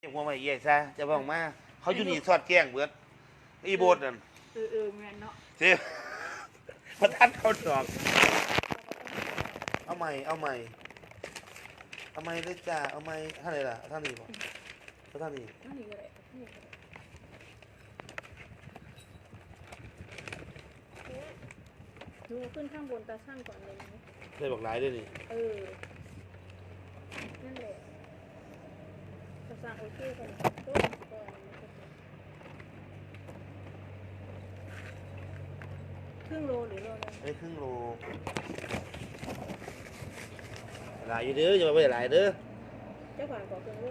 เก็บหัวไว้ใหญ่ซะจะบอกมาเขาอยู่นี่สอดแจ้งเบิดอีโบดนั่นเออเออแม่นเนาะเจ้พระท่านเขาดอก เอาใหม่ เอาใหม่ เอาใหม่เลยจ้า เอาใหม่ท่านไหนล่ะท่านนี้บ่ท่านนี้อันนี้ก็ได้อันนี้ก็ได้ดูขึ้นข้างบนตาช่างก่อนเลยไหมได้บอกหลายด้วยนี่ เออ นั่นแหละ ตาช่างโอเคก่อนต้นก่อนครึ่งโลหรือโลนึงได้ครึ่งโลหลายอยู่เด้ออย่ามาไปหลายเด้อเจ้าผ่านก่อครึ่งโล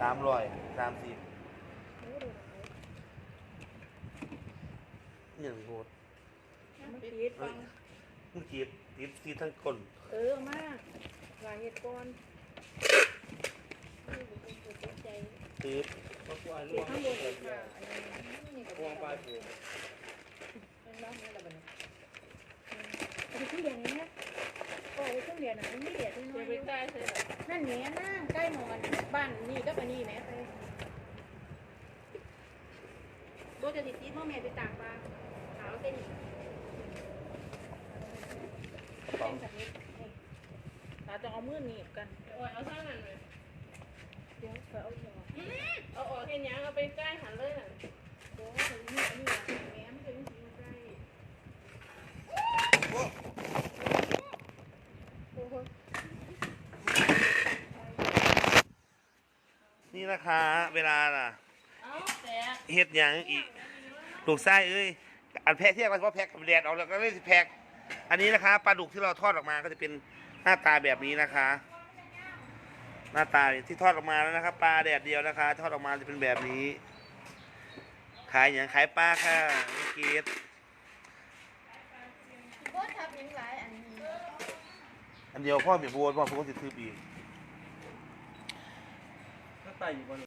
สามร้อยสามสิบโอ้โหอย่างโหดไม่ติดฟังเมื่อกี้ติดติดทั้งคน เออมาหลายเหตุก่อน ที่วางปลายถั่วงปลายผูกเป็นบ้านนี่แหละบัดนี้เอาไปขึ้นเดียนนี้นะโอ้ยขึ้นเดียนอะมันไม่เดียดน้อยๆใกล้ใช่ไหมนั่นแหม่นั่งใกล้หมอนบ้านนี่ก็ไปนี่แหม่ไปโบจะติดตีพ่อแม่ไปตากปลาขาวเส้นกเส้นสักนิดนี่ตาจะเอา มือหนีบกันโอ้ยเอาซ่านั่นเลยเดี๋ยวไปเอาเดี๋ยวเอาออกเห็นยังเอาไปใกล้หันเลยน่ะโอ้ยนี่อันนี้อะแหม่ไม่เคยมีใกล้โอ้โหนี่นะคะ เวลาน่ะเอาแต่เฮ็ดหยังอีกลูกไส้เอ้ยอันแพ็คเทียบกันว่าแพ็คแดดออกแล้วก็เลยสิแพ็คอันนี้นะคะปลาดุกที่เราทอดออกมาก็จะเป็น หน้าตาแบบนี้นะคะ หน้าตาที่ทอดออกมาแล้วนะครับปลาแดดเดียวนะคะ ทอดออกมาจะเป็นแบบนี้ ขายอย่างขายปลาค่ะนี่คิดโบทำยังไงอันนี้อันเดียวพ่อมีบัวพ่อพ่อก็จะซื้อปีกถ้าไต่อยู่บน